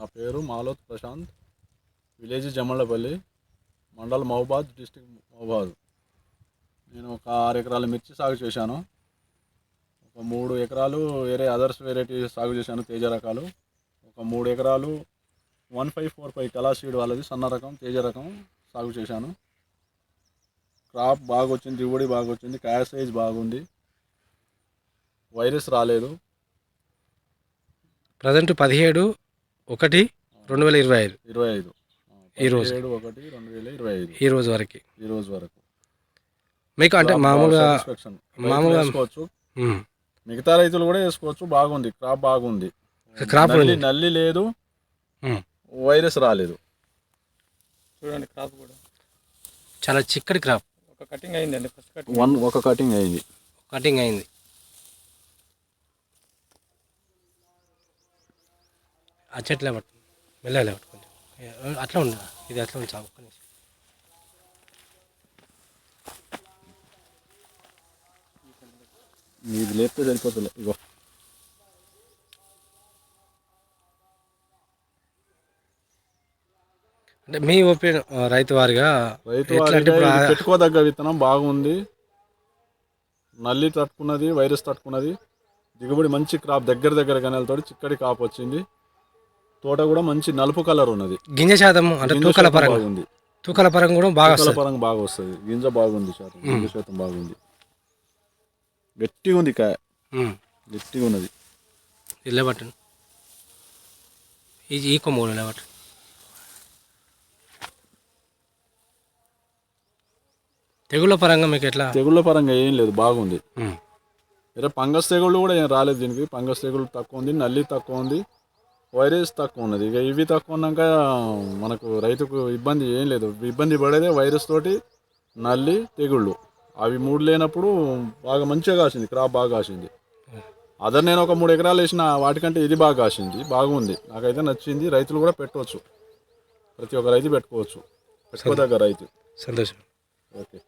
నా పేరు Maloth Prashanth village జమళ్ళపల్లి mandal Mahabad district మహబాద్. నేను ఒక ఆరు ఎకరాల మిర్చి సాగు చేశాను. ఒక మూడు ఎకరాలు వేరే అదర్స్ వెరైటీ సాగు చేశాను తేజ రకాలు. ఒక మూడు ఎకరాలు వన్ ఫైవ్ ఫోర్ ఫైవ్ కళా సీడ్ వాళ్ళది సన్న రకం తేజ రకం సాగు చేశాను. క్రాప్ బాగా వచ్చింది దిగుబడి బాగా వచ్చింది కాయ సైజ్ బాగుంది. వైరస్ రాలేదు. ప్రజెంట్ పదిహేడు ఒకటి రెండు వేల ఇరవై ఐదు. ఇరవై ఐదు. ఈ రోజు. ఏడు ఒకటి రెండు వేల ఇరవై ఐదు. ఈ రోజు వరకు. ఈ రోజు వరకు. మీకు అంటే మామూలుగా మామూలుగా- వేసుకోవచ్చు. మిగతా రైతులు కూడా వేసుకోవచ్చు. బాగుంది. క్రాప్ బాగుంది. క్రాప్ నల్లి. నల్లి లేదు. వైరస్ రాలేదు. చూడండి క్రాప్ కూడా. చాలా చిక్కటి క్రాప్ ఒక కటింగ్ అయిందండి ఫస్ట్ కటింగ్ వన్ ఒక కటింగ్ అయింది. కటింగ్ అయింది. ఆ చెట్లే పట్టు మెల్లగా పట్టు కొంచెం. అట్లా ఉండు ఇది అట్లా ఒక్క నిమిషం. ఇది లేపితే సరిపోతుంది ఇగో. అంటే మీ ఒపీనియన్ రైతు వారిగా రైతు పెట్టుకోదగ్గ విత్తనం బాగుంది. నల్లి తట్టుకున్నది వైరస్ తట్టుకున్నది. దిగుబడి మంచి క్రాప్ దగ్గర దగ్గర గనలతోటి చిక్కడి కాపు వచ్చింది. తోట కూడా మంచి నలుపు కలర్ ఉన్నది. గింజ శాతం అంటే తూకల పరంగా. బాగుంది. తూకల పరంగా కూడా బాగా తూకాల పరంగా బాగా వస్తుంది. గింజ బాగుంది శాతం గింజ శాతం బాగుంది. గట్టిగా ఉంది కాయ గట్టిగా ఉన్నది పట్టండి ఈ కొమ్మ పట్టు తెగుళ్ళ పరంగా మీకు ఎట్లా? తెగుళ్ళ పరంగా ఏం లేదు బాగుంది. వేరే పంగస్ తెగుళ్ళు కూడా ఏం రాలేదు దీనికి. పంగస్ తెగుళ్ళు తక్కువ ఉంది నల్లి తక్కువ ఉంది. వైరస్ తక్కువ ఉన్నది. ఇక ఇవి తక్కువ ఉన్నాక మనకు రైతుకు ఇబ్బంది ఏం లేదు. ఇబ్బంది పడేదే వైరస్ తోటి నల్లి తెగుళ్ళు. అవి మూడు లేనప్పుడు బాగా మంచిగా కాసింది. క్రాప్ బాగా కాసింది. అదర్ నేను ఒక మూడు ఎకరాలు వేసిన వాటికంటే ఇది బాగా కాసింది. బాగుంది. నాకైతే నచ్చింది. రైతులు కూడా పెట్టవచ్చు. ప్రతి ఒక్క రైతు పెట్టుకోవచ్చు. పెట్టుకోదగ్గ రైతు. సంతోషం. ఓకే.